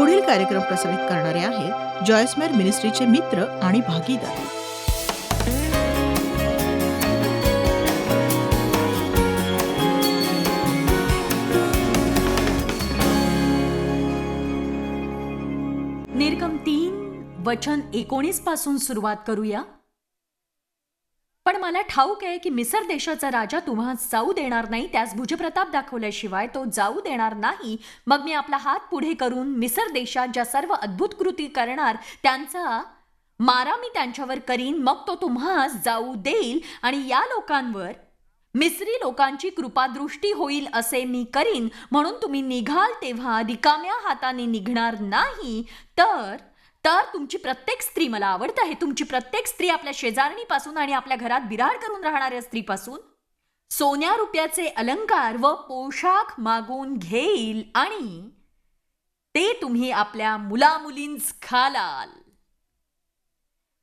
पुढील कार्यक्रम प्रसारित करणारे आहेत जॉयस्मेर मिनिस्ट्रीचे मित्र आणि भागीदार. निर्गम तीन वचन एकोणीसपासून सुरुवात करूया. पण मला ठाऊक आहे की मिसर देशाचा राजा तुम्हा जाऊ देणार नाही त्यास भुजप्रताप दाखवल्याशिवाय तो जाऊ देणार नाही. मग मी आपला हात पुढे करून मिसर देशात ज्या सर्व अद्भुत कृती करणार त्यांचा मारा मी त्यांच्यावर करीन मग तो तुम्हा जाऊ देईल. आणि या लोकांवर मिस्री लोकांची कृपादृष्टी होईल असे मी करीन. म्हणून तुम्ही निघाल तेव्हा रिकाम्या हाताने निघणार नाही. तर तर तुमची प्रत्येक स्त्री मला आवडत आहे तुमची प्रत्येक स्त्री आपल्या शेजारणीपासून आणि आपल्या घरात बिराड करून राहणाऱ्या स्त्रीपासून सोन्या रुपयाचे अलंकार व पोशाख मागून घेईल आणि ते तुम्ही आपल्या मुलामुलींच खालाल.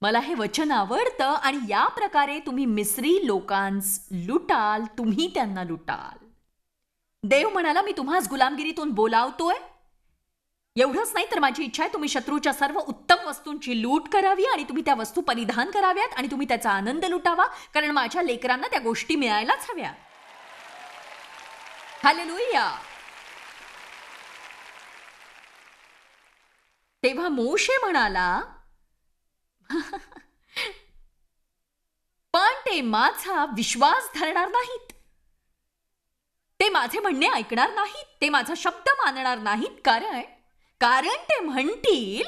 मला हे वचन आवडतं आणि या प्रकारे तुम्ही मिस्री लोकांस लुटाल तुम्ही त्यांना लुटाल. देव म्हणाला मी तुम्हाच गुलामगिरीतून बोलावतोय एवढंच नाही तर माझी इच्छा आहे तुम्ही शत्रूच्या सर्व उत्तम वस्तूंची लूट करावी आणि तुम्ही त्या वस्तू परिधान कराव्यात आणि तुम्ही त्याचा आनंद लुटावा कारण माझ्या लेकरांना त्या गोष्टी मिळायलाच हव्या. हालेलुया! तेव्हा मोशे म्हणाला पण ते माझा विश्वास धरणार नाहीत. ते माझे म्हणणे ऐकणार नाहीत. ते माझा शब्द मानणार नाहीत. कारण कारण ते म्हणतील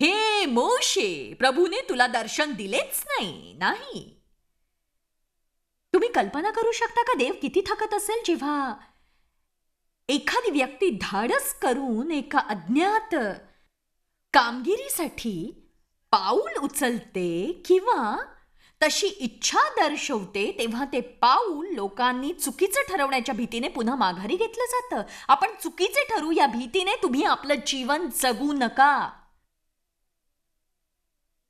हे मोशे प्रभूने तुला दर्शन दिलेच नाही नाही. तुम्ही कल्पना करू शकता का देव किती थकत असेल जेव्हा एखादी व्यक्ती धाडस करून एका अज्ञात कामगिरीसाठी पाऊल उचलते किंवा तशी इच्छा दर्शवते तेव्हा ते पाऊल लोकांनी चुकीचं ठरवण्याच्या भीतीने पुन्हा माघारी घेतलं जातं. आपण चुकीचे ठरू या भीतीने तुम्ही आपलं जीवन जगू नका.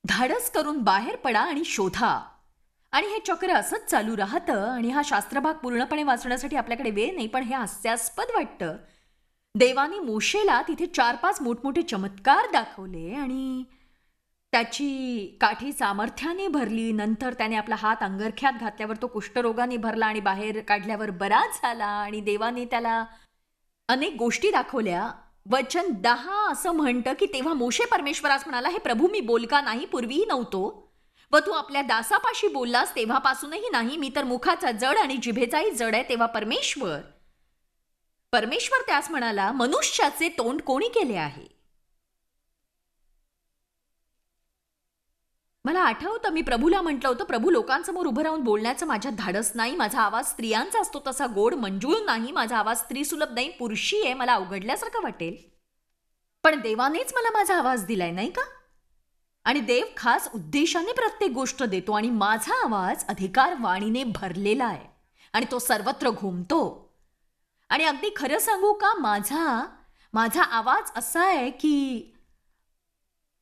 धाडस करून बाहेर पडा आणि शोधा. आणि हे चक्र असंच चालू राहतं आणि हा शास्त्रभाग पूर्णपणे वाचण्यासाठी आपल्याकडे वेळ नाही पण हे हास्यास्पद वाटतं. देवाने मोशेला तिथे चार पाच मोठमोठे चमत्कार दाखवले आणि त्याची काठी सामर्थ्याने भरली नंतर त्याने आपला हात अंगरख्यात घातल्यावर तो कुष्ठरोगाने भरला आणि बाहेर काढल्यावर बराच झाला आणि देवाने त्याला अनेक गोष्टी दाखवल्या. वचन दहा असं म्हणतं की तेव्हा मोशे परमेश्वरास म्हणाला हे प्रभू मी बोलका नाही पूर्वीही नव्हतो. व तू आपल्या दासापाशी बोललास तेव्हापासूनही नाही. मी तर मुखाचा जड आणि जिभेचाही जड आहे तेव्हा परमेश्वर. परमेश्वर त्यास म्हणाला मनुष्याचे तोंड कोणी केले आहे? मला आठवतं मी प्रभूला म्हटलं होतं प्रभू लोकांसमोर उभं राहून बोलण्याचं माझ्यात धाडस नाही माझा आवाज स्त्रियांचा असतो तसा गोड मंजूळ नाही माझा आवाज स्त्री सुलभ नाही पुरुषी आहे मला अवघडल्यासारखं वाटेल. पण देवानेच मला माझा आवाज दिलाय नाही का? आणि देव खास उद्देशाने प्रत्येक गोष्ट देतो आणि माझा आवाज अधिकार वाणीने भरलेला आहे आणि तो सर्वत्र घुमतो. आणि अगदी खरं सांगू का माझा माझा आवाज असा आहे की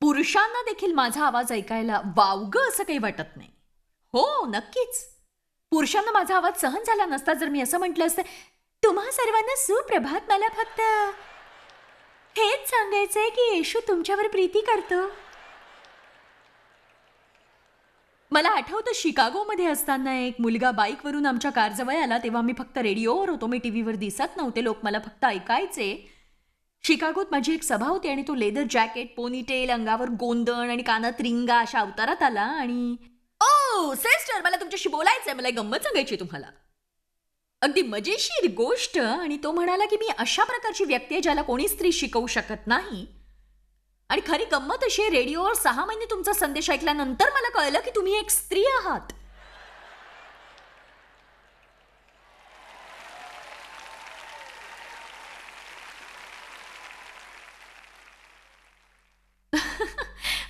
पुरुषांना देखील माझा आवाज ऐकायला वावग असं काही वाटत नाही. हो नक्कीच. पुरुषांना माझा आवाज सहन झाला नसता जर मी असं म्हटलं असतं तुम्हा सर्वांना सुप्रभात मला फक्त. हेच सांगायचंय की येशू तुमच्यावर प्रीती करतो. मला आठवतं शिकागोमध्ये असताना एक मुलगा बाईकवरून आमच्या कारजवळ आला तेव्हा मी फक्त रेडिओवर होतो. मी टी व्हीवर दिसत नव्हते. लोक मला फक्त ऐकायचे. शिकागोत माझी एक सभा होती आणि तो लेदर जॅकेट पोनीटेल अंगावर गोंदण आणि कानात रिंगा अशा अवतारात आला आणि ओ सिस्टर मला तुमच्याशी बोलायचंय मला एक गंमत सांगायची तुम्हाला. अगदी मजेशीर गोष्ट आणि तो म्हणाला की मी अशा प्रकारची व्यक्ती आहे ज्याला कोणी स्त्री शिकवू शकत नाही. आणि खरी गंमत अशी रेडिओवर सहा महिने तुमचा संदेश ऐकल्यानंतर मला कळलं की तुम्ही एक स्त्री आहात.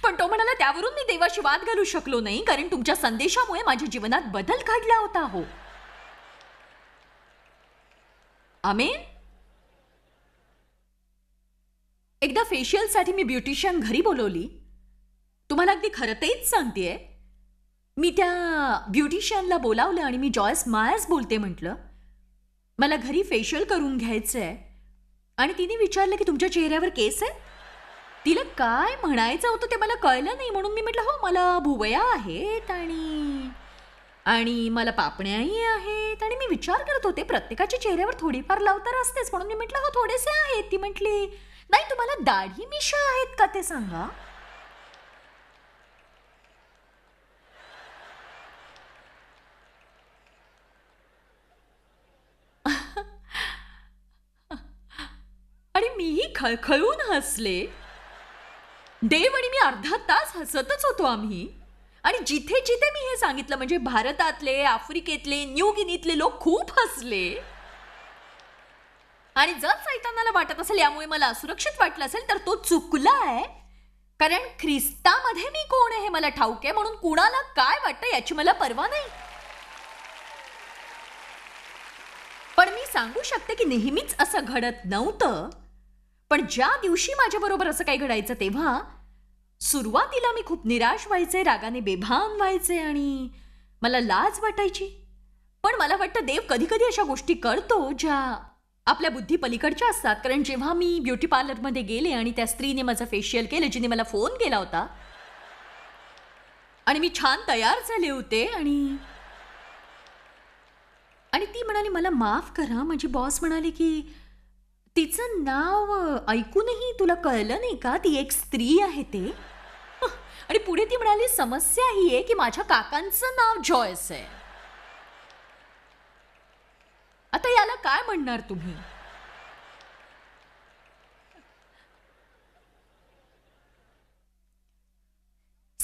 पण तो म्हणाला त्यावरून मी देवाशी वाद घालू शकलो नाही कारण तुमच्या संदेशामुळे माझ्या जीवनात बदल घडला होता. हो. आमेन? एकदा फेशियलसाठी मी ब्युटिशियन घरी बोलवली. तुम्हाला अगदी खरं तेच सांगतेय. मी त्या ब्युटिशियनला बोलावलं आणि मी जॉयस मायर्स बोलते म्हटलं. मला घरी फेशियल करून घ्यायचं आहे आणि तिने विचारलं की तुमच्या चेहऱ्यावर केस आहे तिला काय म्हणायचं होतं ते मला कळलं नाही म्हणून मी म्हटलं हो मला भुवया आहेत आणि आणि मला पापण्याही आहेत. आणि मी विचार करत होते प्रत्येकाच्या चेहऱ्यावर थोडीफार लावतर असतेच. म्हणून मी म्हटलं हो थोडेसे आहेत ती म्हटली. नाही तुम्हाला दाढी मिशा आहेत का ते सांगा? आणि मीही खळखळून हसले. देव आणि मी अर्धा तास हसतच होतो आम्ही. आणि जिथे जिथे मी हे सांगितलं म्हणजे भारतातले आफ्रिकेतले न्यू गिनीतले लोक खूप हसले. आणि जर सैतानाला वाटत असेल यामुळे मला असुरक्षित वाटलं असेल तर तो चुकला आहे कारण ख्रिस्तामध्ये मी कोण आहे हे मला ठाऊक आहे म्हणून कुणाला काय वाटतं याची मला पर्वा नाही. पण मी सांगू शकते की नेहमीच असं घडत नव्हतं. पण ज्या दिवशी माझ्याबरोबर असं काही घडायचं तेव्हा सुरुवातीला मी खूप निराश व्हायचे रागाने बेभान व्हायचे आणि मला लाज वाटायची. पण मला वाटतं देव कधी कधी अशा गोष्टी करतो ज्या आपल्या बुद्धी पलीकडच्या असतात. कारण जेव्हा मी ब्युटी पार्लरमध्ये गेले आणि त्या स्त्रीने माझं फेशियल केलं जिने मला फोन केला होता आणि मी छान तयार झाले होते आणि आणि ती म्हणाली मला माफ करा माझी बॉस म्हणाली की तिचं नाव ऐकूनही तुला कळलं नाही का? ती एक स्त्री आहे ते. आणि पुढे ती म्हणाली समस्या ही आहे की माझ्या काकांचं नाव जॉयस आहे. आता याला काय म्हणणार तुम्ही?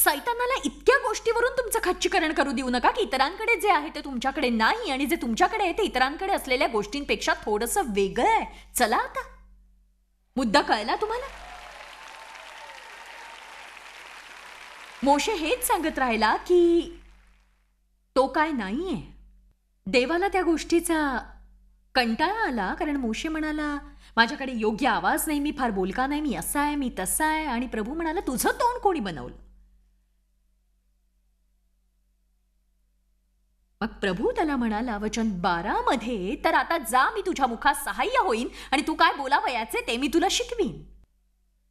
सैतानाला इतक्या गोष्टीवरून तुमचं खच्चीकरण करू देऊ नका की इतरांकडे जे आहे ते तुमच्याकडे नाही आणि जे तुमच्याकडे आहे ते इतरांकडे असलेल्या गोष्टींपेक्षा थोडंसं वेगळं आहे. चला आता. मुद्दा कळला तुम्हाला? मोशे हेच सांगत राहिला की तो काय नाहीये. देवाला त्या गोष्टीचा कंटाळा आला कारण मोशे म्हणाला माझ्याकडे योग्य आवाज नाही मी फार बोलका नाही मी असा आहे मी तसा आहे. आणि प्रभू म्हणाला तुझं तोंड कोणी बनवलं? मग प्रभू त्याला म्हणाला वचन बारा मध्ये तर आता जा मी तुझ्या मुखात सहाय्य होईन आणि तू काय बोलावयाचे ते मी तुला शिकवीन.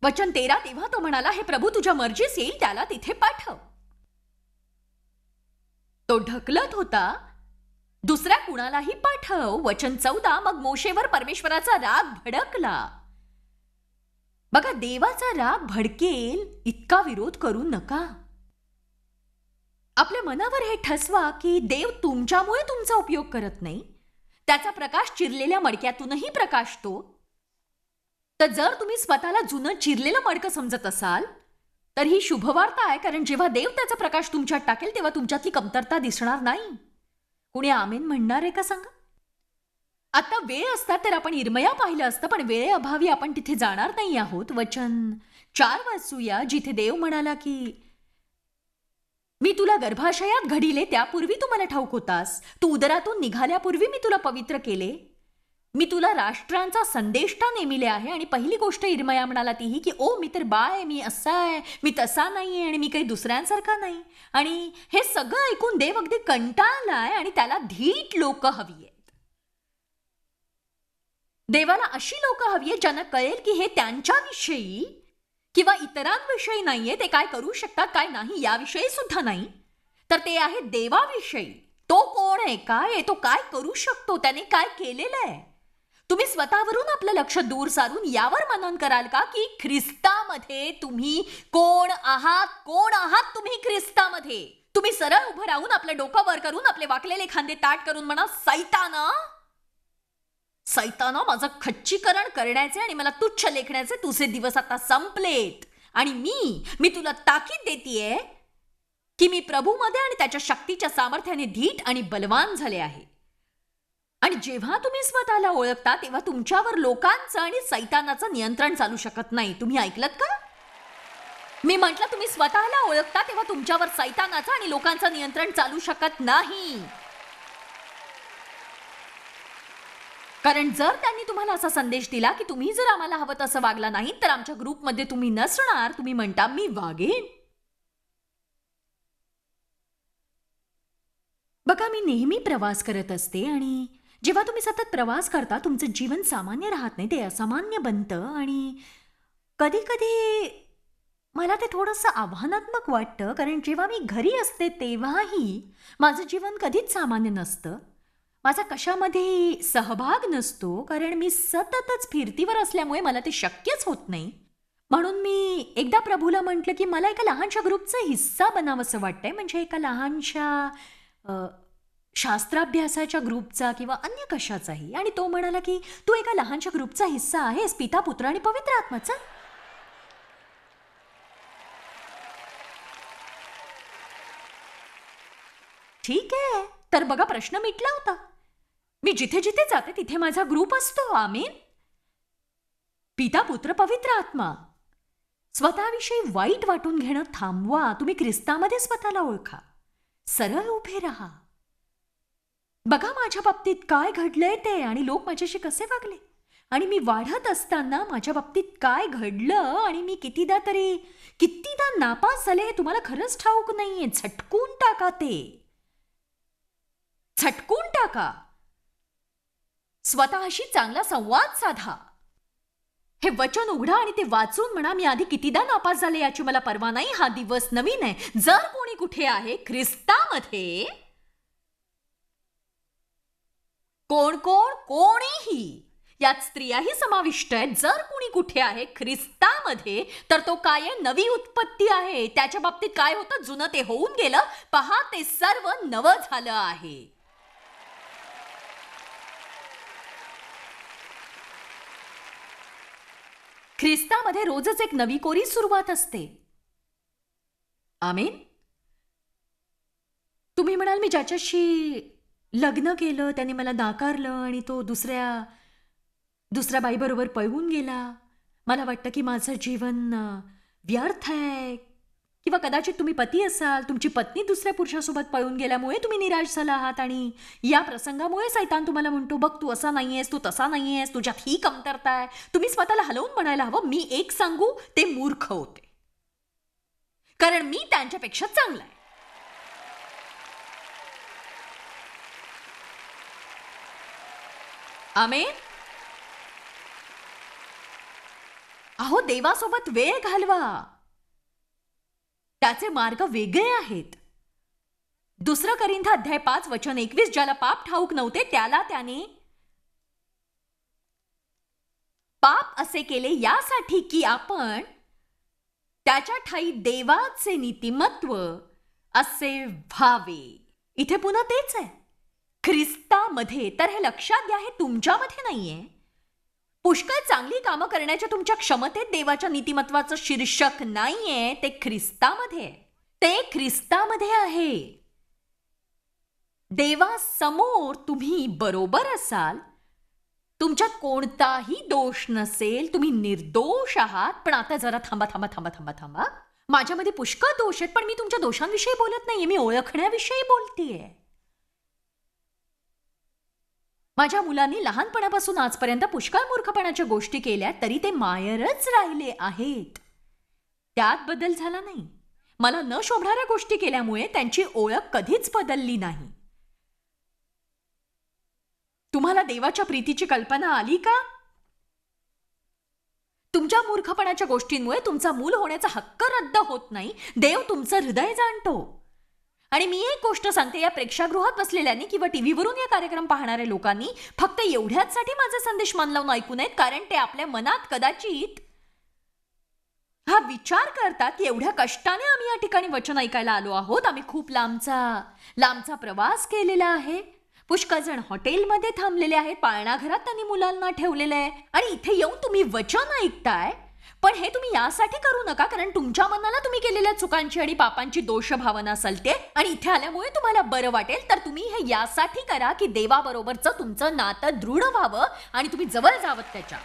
वचन तेरा तेव्हा तो म्हणाला हे प्रभू तुझ्या मर्जीस येईल त्याला तिथे पाठव. तो ढकलत होता दुसऱ्या कुणालाही पाठव. वचन चौदा मग मोशेवर परमेश्वराचा राग भडकला. बघा देवाचा राग भडकेल इतका विरोध करू नका. आपल्या मनावर हे ठसवा की देव तुमच्यामुळे तुमचा उपयोग करत नाही. त्याचा प्रकाश चिरलेल्या मडक्यातूनही प्रकाशतो. तर जर तुम्ही स्वतःला जुनं चिरलेलं मडकं समजत असाल तर ही शुभवार्ता आहे कारण जेव्हा देव त्याचा प्रकाश तुमच्यात टाकेल तेव्हा तुमच्यातली कमतरता दिसणार नाही. कुणी आमेन म्हणणार आहे का सांगा? आता वेळ असता तर आपण इरमया पाहिलं असतं पण वेळेअभावी आपण तिथे जाणार नाही आहोत. वचन चार वाचूया जिथे देव म्हणाला की मी तुला गर्भाशयात घडिले त्यापूर्वी तू मला ठाऊक होतास. तू उदरातून निघाल्यापूर्वी मी तुला पवित्र केले. मी तुला राष्ट्रांचा संदेष्टा नेमिले आहे आणि पहिली गोष्ट इरमया म्हणाला ती ही की ओ मी तर बाळ आहे मी असा आहे मी तसा नाही आहे आणि मी काही दुसऱ्यांसारखा नाही. आणि हे सगळं ऐकून देव अगदी कंटाळलाय आणि त्याला धीट लोक हवी आहेत. देवाला अशी लोक हवी आहेत ज्यांना कळेल की हे त्यांच्याविषयी किंवा इतरांविषयी नाहीये ते काय करू शकतात काय नाही याविषयी सुद्धा नाही. तर ते आहे देवाविषयी. तो कोण आहे काय आहे तो काय करू शकतो त्याने काय केलेलं आहे? तुम्ही स्वतःवरून आपलं लक्ष दूर सारून यावर मनन कराल का की ख्रिस्तामध्ये तुम्ही कोण आहात कोण आहात तुम्ही ख्रिस्तामध्ये? तुम्ही सरळ उभं राहून आपलं डोकं वर करून आपले वाकलेले खांदे ताट करून म्हणा सैताना सैतानो माझं खच्चीकरण करण्याचे आणि मला तुच्छ लेखण्याचे तुझे दिवस आता संपलेत. आणि मी मी तुला ताकीद देतीये की मी प्रभूमध्ये आणि त्याच्या शक्तीच्या सामर्थ्याने धीट आणि बलवान झाले आहे. आणि जेव्हा तुम्ही स्वतःला ओळखता तेव्हा तुमच्यावर लोकांचं आणि सैतानाचं नियंत्रण चालू शकत नाही. तुम्ही ऐकलत का? मी म्हटलं तुम्ही स्वतःला ओळखता तेव्हा तुमच्यावर सैतानाचं आणि लोकांचं नियंत्रण चालू शकत नाही. कारण जर त्यांनी तुम्हाला असा संदेश दिला की तुम्ही जर आम्हाला हवं तसं वागला नाही तर आमच्या ग्रुपमध्ये तुम्ही नसणार. तुम्ही म्हणता मी वागेन. बघा मी नेहमी प्रवास करत असते आणि जेव्हा तुम्ही सतत प्रवास करता तुमचं जीवन सामान्य राहत नाही. ते असामान्य बनतं आणि कधी कधी मला ते थोडंसं आव्हानात्मक वाटतं. कारण जेव्हा मी घरी असते तेव्हाही माझं जीवन कधीच सामान्य नसतं. माझा कशामध्ये सहभाग नसतो कारण मी सततच फिरतीवर असल्यामुळे मला ते शक्यच होत नाही. म्हणून मी एकदा प्रभूला म्हटलं की मला एका लहानशा ग्रुपचा हिस्सा बनावंसं वाटतंय. म्हणजे एका लहानशा शास्त्राभ्यासाच्या ग्रुपचा किंवा अन्य कशाचाही. आणि तो म्हणाला की तू एका लहानशा ग्रुपचा हिस्सा आहेस. पिता पुत्र आणि पवित्र आत्माचा. ठीक आहे. तर बघा प्रश्न मिटला होता. मी जिथे जिथे जाते तिथे माझा ग्रुप असतो आमीन. पिता पुत्र पवित्र आत्मा. स्वतःविषयी वाईट वाटून घेणं थांबवा. तुम्ही ख्रिस्तामध्ये स्वतःला ओळखा. सरळ उभे राहा. बघा माझ्या बाबतीत काय घडलंय ते आणि लोक माझ्याशी कसे वागले. आणि मी वाढत असताना माझ्या बाबतीत काय घडलं आणि मी कितीदा तरी कितीदा नापास झाले तुम्हाला खरंच ठाऊक नाहीये. झटकून टाका ते. झटकून टाका. स्वतःशी चांगला संवाद साधा. हे वचन उघडा आणि ते वाचून म्हणा मी आधी कितीदा नापास झाले याची मला परवा नाही. हा दिवस नवीन आहे. जर कोणी कुठे आहे ख्रिस्तामध्ये कोण कोण कोणीही यात स्त्रियाही समाविष्ट आहेत. जर कोणी कुठे आहे ख्रिस्तामध्ये तर तो काय नवी उत्पत्ती आहे. त्याच्या बाबतीत काय होतं? जुनं ते होऊन गेलं. पहा ते सर्व नवं झालं आहे. ख्रिस्तामध्ये रोजच एक नवी कोरी सुरुवात असते. आमीन? तुम्ही म्हणाल मी ज्याच्याशी लग्न केलं त्याने मला नाकारलं आणि तो दुसऱ्या दुसऱ्या बाईबरोबर पळवून गेला. मला वाटतं की माझं जीवन व्यर्थ आहे. किंवा कदाचित तुम्ही पती असाल तुमची पत्नी दुसऱ्या पुरुषासोबत पळून गेल्यामुळे तुम्ही निराश झाला आहात आणि या प्रसंगामुळे सैतान तुम्हाला म्हणतो बघ तू असा नाहीयेस तू तसा नाहीयेस तुझ्यात ही कमतरता आहे. तुम्ही स्वतःला हलवून म्हणायला हवं मी एक सांगू ते मूर्ख होते. कारण मी त्यांच्यापेक्षा चांगला आहे. आमेन? अहो देवासोबत वेळ घालवा. त्याचे मार्ग वेगळे आहेत. दुसरं करिंथ अध्याय पाच वचन एकवीस ज्याला पाप ठाऊक नव्हते त्याला त्याने पाप असे केले यासाठी की आपण त्याच्या ठाई देवाचे नीतिमत्व असे व्हावे. इथे पुन्हा तेच आहे. ख्रिस्तामध्ये तर हे लक्षात घ्या हे तुमच्यामध्ये नाहीये. पुष्कळ चांगली कामं करण्याच्या तुमच्या क्षमतेत देवाच्या नीतिमत्वाचं शीर्षक नाहीये ते ख्रिस्तामध्ये आहे. ते ख्रिस्तामध्ये आहे. देवासमोर तुम्ही बरोबर असाल तुमच्यात कोणताही दोष नसेल तुम्ही निर्दोष आहात पण आता जरा थांबा थांबा थांबा थांबा थांबा. माझ्यामध्ये पुष्कळ दोष आहेत पण मी तुमच्या दोषांविषयी बोलत नाहीये मी ओळखण्याविषयी बोलतीये. माझ्या मुलांनी लहानपणापासून आजपर्यंत पुष्कळ मूर्खपणाच्या गोष्टी केल्या तरी ते मायरच राहिले आहेत. त्यात बदल झाला नाही. मला न शोभणाऱ्या गोष्टी केल्यामुळे त्यांची ओळख कधीच बदलली नाही. तुम्हाला देवाच्या प्रीतीची कल्पना आली का? तुमच्या मूर्खपणाच्या गोष्टींमुळे तुमचा मूल होण्याचा हक्क रद्द होत नाही. देव तुमचं हृदय जाणतो. आणि मी एक गोष्ट सांगते या प्रेक्षागृहात बसलेल्यांनी किंवा टीव्हीवरून या कार्यक्रम पाहणाऱ्या लोकांनी फक्त एवढ्याचसाठी माझा संदेश मान लावून ऐकू नयेत कारण ते आपल्या मनात कदाचित हा विचार करतात की एवढ्या कष्टाने आम्ही या ठिकाणी वचन ऐकायला आलो आहोत. आम्ही खूप लांबचा लांबचा प्रवास केलेला आहे. पुष्कळ जण हॉटेलमध्ये थांबलेले आहेत पाळणाघरात त्यांनी मुलांना ठेवलेलं आहे. आणि इथे येऊन तुम्ही वचन ऐकताय? पण हे तुम्ही यासाठी करू नका कारण तुमच्या मनाला तुम्ही केलेल्या चुकांची आणि पापांची दोष भावना सलते आणि इथे आल्यामुळे तुम्हाला बरं वाटेल तर तुम्ही हे यासाठी करा की देवाबरोबरचं तुमचं नातं दृढ व्हावं आणि तुम्ही जवळ जावं त्याच्या.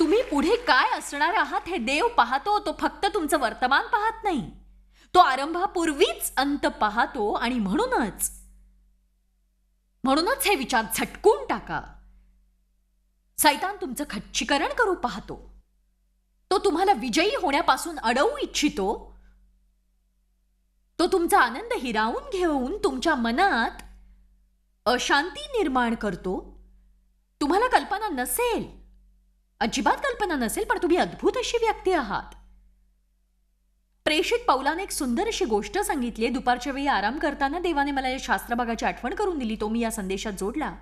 तुम्ही पुढे काय असणार आहात हे देव पाहतो तो फक्त तुमचं वर्तमान पाहत नाही. तो आरंभापूर्वीच अंत पाहतो आणि म्हणूनच म्हणूनच हे विचार झटकून टाका. सैतान तुमचं खच्चीकरण करू पाहतो. तो तुम्हाला विजयी होण्यापासून अडवू इच्छितो. तो तुमचा आनंद हिरावून घेऊन तुमच्या मनात अशांती निर्माण करतो. तुम्हाला कल्पना नसेल. अजिबात कल्पना नसेल पण तुम्ही अद्भुत अशी व्यक्ती आहात. प्रेषित पौलाने एक सुंदर अशी गोष्ट सांगितली आहे. दुपारच्या वेळी आराम करताना देवाने मला या शास्त्रभागाची आठवण करून दिली. तो मी या संदेशात जोडला.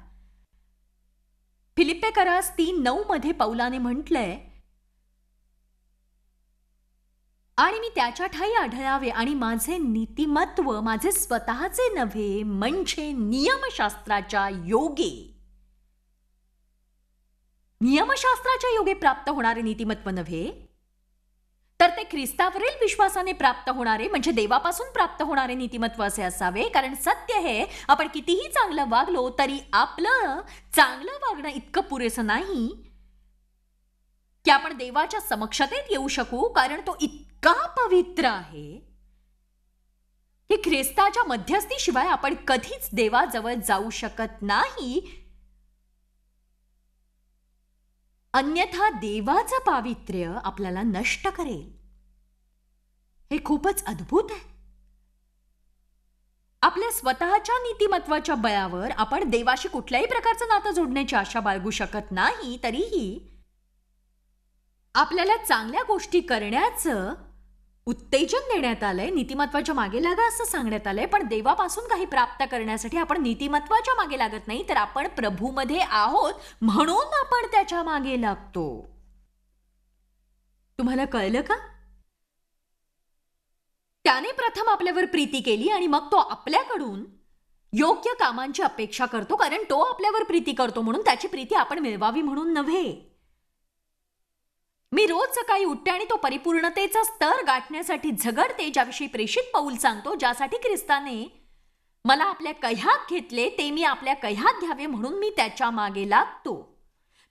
फिलिप्पे करास तीन नऊ मध्ये पौलाने म्हटलंय आणि मी त्याच्या ठाई आढळावे आणि माझे नीतिमत्व माझे स्वतःचे नव्हे म्हणजे नियमशास्त्राच्या योगे. नियमशास्त्राच्या योगे प्राप्त होणारे नीतिमत्व नव्हे? तर ते ख्रिस्तावरील विश्वासाने प्राप्त होणारे म्हणजे देवापासून प्राप्त होणारे नीतिमत्व असे असावे. कारण सत्य हे आपण कितीही चांगलं वागलो तरी आपलं चांगलं वागणं इतकं पुरेसं नाही की आपण देवाच्या समक्षतेत येऊ शकू कारण तो इतका पवित्र आहे. की ख्रिस्ताच्या मध्यस्थीशिवाय आपण कधीच देवाजवळ जाऊ शकत नाही. अन्यथा देवाचं पावित्र्य आपल्याला नष्ट करेल. हे खूपच अद्भुत आहे. आपल्या स्वतःच्या नीतिमत्वाच्या बळावर आपण देवाशी कुठल्याही प्रकारचं नातं जोडण्याची आशा बाळगू शकत नाही तरीही आपल्याला चांगल्या गोष्टी करण्याचं उत्तेजन देण्यात आलंय नीतिमत्वाच्या मागे लागा असं सांगण्यात आलंय पण देवापासून काही प्राप्त करण्यासाठी आपण नीतिमत्वाच्या मागे लागत नाही तर आपण प्रभूमध्ये आहोत म्हणून आपण त्याच्यामागे लागतो. तुम्हाला कळलं का? त्याने प्रथम आपल्यावर प्रीती केली आणि मग तो आपल्याकडून योग्य कामांची अपेक्षा करतो कारण तो आपल्यावर प्रीती करतो म्हणून त्याची प्रीती आपण मिळवावी म्हणून नव्हे. मी रोज सकाळी उठते आणि तो परिपूर्णतेचा स्तर गाठण्यासाठी झगडते ज्याविषयी प्रेषित पाऊल सांगतो ज्यासाठी ख्रिस्ताने मला आपल्या कह्यात घेतले ते मी आपल्या कह्यात घ्यावे म्हणून मी त्याच्यामागे लागतो.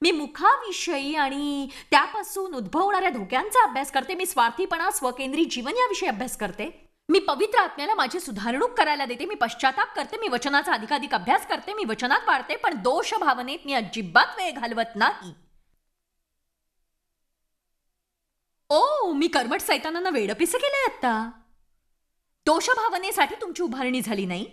मी मुखाविषयी आणि त्यापासून उद्भवणाऱ्या धोक्यांचा अभ्यास करते मी स्वार्थीपणा स्वकेंद्री जीवन याविषयी अभ्यास करते. मी पवित्र आत्म्याला माझी सुधारणूक करायला देते मी पश्चाताप करते मी वचनाचा अधिकाधिक अभ्यास करते मी वचनात वाढते पण दोष भावनेत मी अजिबात वेळ घालवत नाही. ओ मी कर्मट सैतानांना वेडपिसे केले आता दोषभावनेसाठी तुमची उभारणी झाली नाही.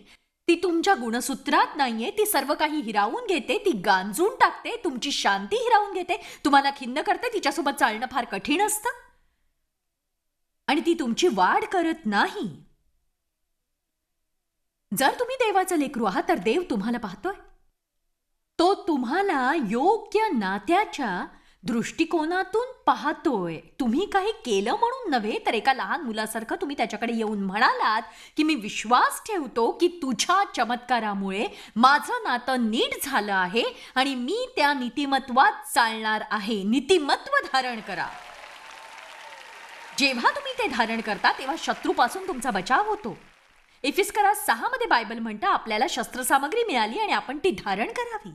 ती तुमच्या गुणसूत्रात नाहीये ती सर्व काही हिरावून घेते ती गांजून टाकते तुमची शांती हिरावून घेते. तुम्हाला खिन्न करते तिच्यासोबत चालणं फार कठीण असतं. आणि ती तुमची वाढ करत नाही. जर तुम्ही देवाचं लेकरू आहात तर देव तुम्हाला पाहतोय. तो तुम्हाला योग्य नात्याच्या दृष्टिकोनातून पाहतोय. तुम्ही काही केलं म्हणून नव्हे तर एका लहान मुलासारखं तुम्ही त्याच्याकडे येऊन म्हणालात की मी विश्वास ठेवतो की तुझ्या चमत्कारामुळे माझं नातं नीट झालं आहे आणि मी त्या नीतिमत्वात चालणार आहे. नीतिमत्व धारण करा. जेव्हा तुम्ही ते धारण करता तेव्हा शत्रूपासून तुमचा बचाव होतो. इफिस्करा सहामध्ये बायबल म्हणतं आपल्याला शस्त्रसामग्री मिळाली आणि आपण ती धारण करावी.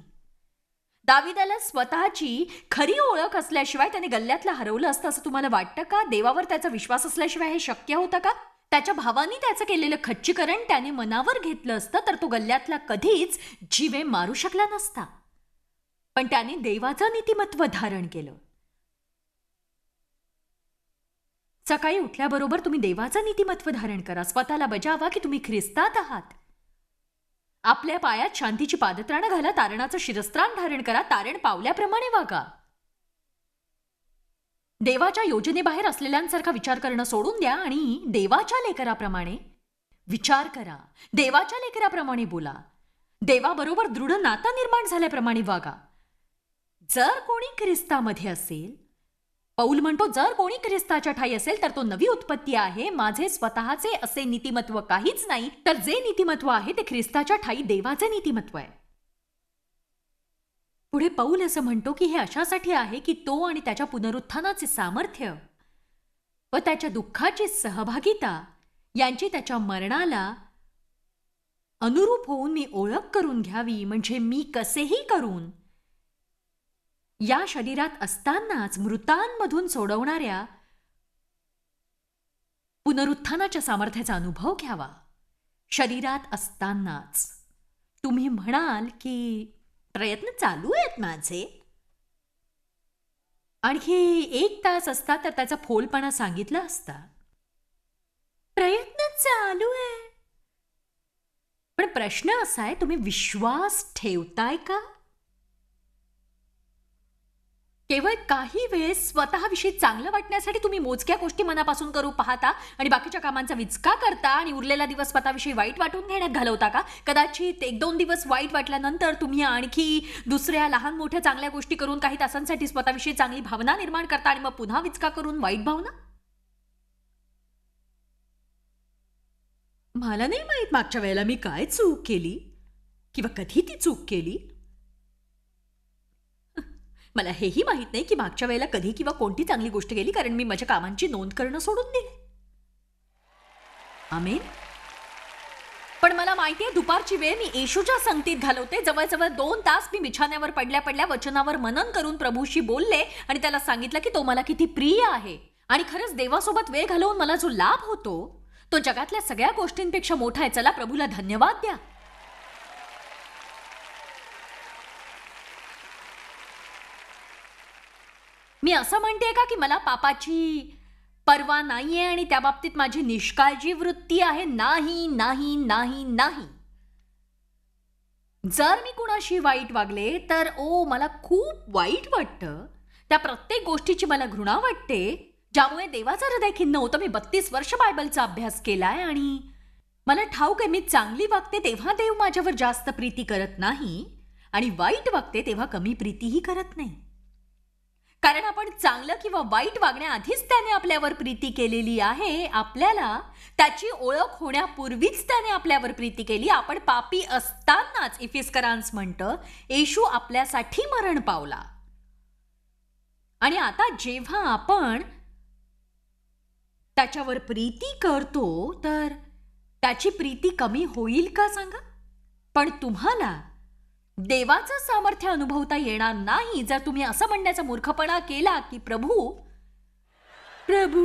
दाविदाला स्वतःची खरी ओळख असल्याशिवाय त्याने गल्ल्यातलं हरवलं असतं असं तुम्हाला वाटतं का? देवावर त्याचा विश्वास असल्याशिवाय हे शक्य होतं का? त्याच्या भावानी त्याचं केलेलं खच्चीकरण त्याने मनावर घेतलं असतं तर तो गल्ल्यातला कधीच जीवे मारू शकला नसता. पण त्याने देवाचं नीतिमत्व धारण केलं. सकाळी उठल्याबरोबर तुम्ही देवाचं नीतिमत्व धारण करा. स्वतःला बजावा की तुम्ही ख्रिस्तात आहात. आपल्या पायात शांतीची पादत्राणं घाला तारणाचं शिरस्त्राण धारण करा तारण पावल्याप्रमाणे वागा. देवाच्या योजनेबाहेर असलेल्यांसारखा विचार करणं सोडून द्या आणि देवाच्या लेकराप्रमाणे विचार करा. देवाच्या लेकराप्रमाणे बोला. देवाबरोबर दृढ नातं निर्माण झाल्याप्रमाणे वागा. जर कोणी ख्रिस्तामध्ये असेल पौल म्हणतो जर कोणी ख्रिस्ताच्या ठाई असेल तर तो नवी उत्पत्ती आहे. माझे स्वतःचे असे नीतिमत्व काहीच नाही तर जे नीतिमत्व आहे ते ख्रिस्ताच्या ठाई देवाचे नीतिमत्व आहे. पुढे पौल असं म्हणतो की हे अशासाठी आहे की तो आणि त्याच्या पुनरुत्थानाचे सामर्थ्य व त्याच्या दुःखाची सहभागिता यांची त्याच्या मरणाला अनुरूप होऊन मी ओळख करून घ्यावी. म्हणजे मी कसेही करून या शरीरात असतानाच मृतांमधून सोडवणाऱ्या पुनरुत्थानाच्या सामर्थ्याचा अनुभव घ्यावा. शरीरात असतानाच. तुम्ही म्हणाल की प्रयत्न चालू आहेत माझे. आणखी एक तास असता तर त्याचा फोलपणा सांगितला असता. प्रयत्न चालू आहे. पण प्रश्न असा आहे तुम्ही विश्वास ठेवताय का? केवळ काही वेळेस स्वतःविषयी चांगलं वाटण्यासाठी तुम्ही मोजक्या गोष्टी मनापासून करू पाहता आणि बाकीच्या कामांचा विचका करता आणि उरलेला दिवस स्वतःविषयी वाईट वाटून घेण्यात घालवता का? कदाचित एक दोन दिवस वाईट वाटल्यानंतर तुम्ही आणखी दुसऱ्या लहान मोठ्या चांगल्या गोष्टी करून काही तासांसाठी स्वतःविषयी चांगली भावना निर्माण करता आणि मग पुन्हा विचका करून वाईट भावना? मला नाही माहीत मागच्या वेळेला मी काय चूक केली किंवा कधी ती चूक केली. मला हेही माहीत नाही की मागच्या वेळेला कधी किंवा कोणती चांगली गोष्ट केली कारण मी माझ्या कामांची नोंद करणं सोडून दिली. आमेन. पण मला माहिती आहे दुपारची वेळ मी येशूच्या संगतीत घालवते. जवळजवळ दोन तास मी बिछाण्यावर पडल्या पडल्या वचनावर मनन करून प्रभूशी बोलले आणि त्याला सांगितलं की तो मला किती प्रिय आहे. आणि खरंच देवासोबत वेळ घालवून मला जो लाभ होतो तो जगातल्या सगळ्या गोष्टींपेक्षा मोठा आहे. चला प्रभूला धन्यवाद द्या. मी असं म्हणते का की मला पापाची परवा नाहीये आणि त्या बाबतीत माझी निष्काळजी वृत्ती आहे? नाही नाही नाही नाही. जर मी कुणाशी वाईट वागले तर ओ मला खूप वाईट वाटतं. त्या प्रत्येक गोष्टीची मला घृणा वाटते ज्यामुळे देवाचं हृदय खिन्न होतं. मी बत्तीस वर्ष बायबलचा अभ्यास केलाय आणि मला ठाऊक आहे मी चांगली वागते तेव्हा देव माझ्यावर जास्त प्रीती करत नाही आणि वाईट वागते तेव्हा कमी प्रीतीही करत नाही. कारण आपण चांगलं किंवा वाईट वागण्याआधीच त्याने आपल्यावर प्रीती केलेली आहे. आपल्याला त्याची ओळख होण्यापूर्वीच त्याने आपल्यावर प्रीती केली. आपण पापी असतानाच इफिस्करांस म्हणतं येशू आपल्यासाठी मरण पावला. आणि आता जेव्हा आपण त्याच्यावर प्रीती करतो तर त्याची प्रीती कमी होईल का सांगा? पण तुम्हाला देवाचं सामर्थ्य अनुभवता येणार नाही जर तुम्ही असं म्हणण्याचा मूर्खपणा केला की प्रभू प्रभू.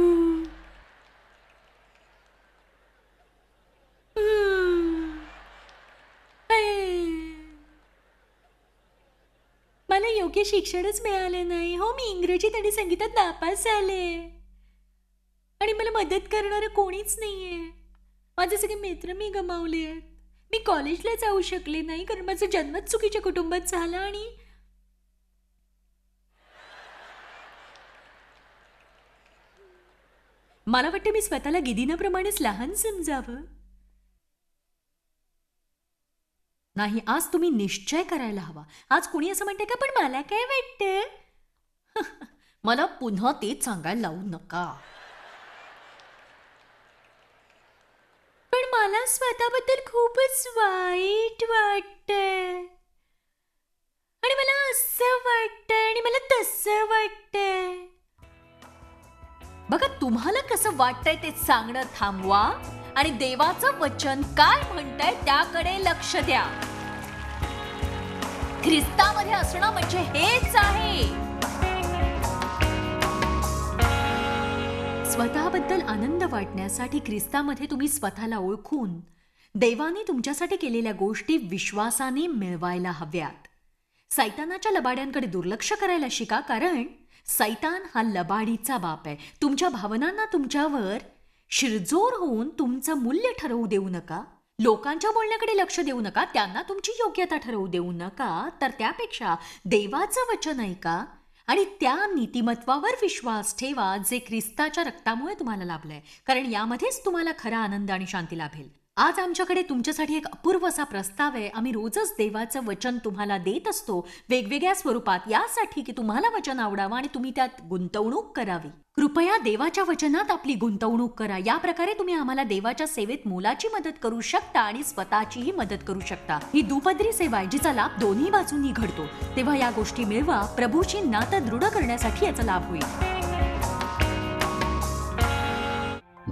मला योग्य शिक्षणच मिळाले नाही. हो मी इंग्रजीत आणि संगीतात नापास झाले. आणि मला मदत करणारं कोणीच नाहीये. माझे सगळे मित्र मी गमावले आहेत. मी कॉलेजला जाऊ शकले नाही कारण माझा जन्मच चुकीच्या कुटुंबात झाला आणि मला वाटतं मी स्वतःला गिदिनाप्रमाणेच लहान समजावं. नाही आज तुम्ही निश्चय करायला हवा. आज कुणी असं म्हणते का पण मला काय वाटतं? मला पुन्हा तेच सांगायला लावू नका. पण मला स्वतःबद्दल खूपच वाईट वाटतंय. आणि मला असं वाटतंय आणि मला तसं वाटतंय. बघा तुम्हाला कसं वाटतंय ते सांगणं थांबवा आणि देवाचं वचन काय म्हणतंय त्याकडे लक्ष द्या. ख्रिस्तामध्ये असणं म्हणजे हेच आहे. स्वतःबद्दल आनंद वाटण्यासाठी ख्रिस्तामध्ये तुम्ही स्वतःला ओळखून देवाने तुमच्यासाठी केलेल्या गोष्टी विश्वासाने मिळवायला हव्यात. सैतानाच्या लबाड्यांकडे दुर्लक्ष करायला शिका कारण सैतान हा लबाडीचा बाप आहे. तुमच्या भावनांना तुमच्यावर शिरजोर होऊन तुमचं मूल्य ठरवू देऊ नका. लोकांच्या बोलण्याकडे लक्ष देऊ नका. त्यांना तुमची योग्यता ठरवू देऊ नका. तर त्यापेक्षा देवाचं वचन ऐका. आणि त्या नीतिमत्वावर विश्वास ठेवा जे ख्रिस्ताच्या रक्तामुळे तुम्हाला लाभलंय. कारण यामध्येच तुम्हाला खरा आनंद आणि शांती लाभेल. आज आमच्याकडे तुमच्यासाठी एक अपूर्व असा प्रस्ताव आहे. आम्ही रोजच देवाचं वचन तुम्हाला देत असतो. वेगवेगळ्या स्वरूपात. यासाठी की तुम्हाला वचन आवडावं आणि तुम्ही त्यात गुंतवणूक करावी. कृपया देवाच्या वचनात आपली गुंतवणूक करा. या प्रकारे तुम्ही आम्हाला देवाच्या सेवेत मोलाची मदत करू शकता आणि स्वतःचीही मदत करू शकता. ही दुपदरी सेवा आहे जिचा लाभ दोन्ही बाजूंनी घडतो. तेव्हा या गोष्टी मिळवा. प्रभूची नातं दृढ करण्यासाठी याचा लाभ होईल.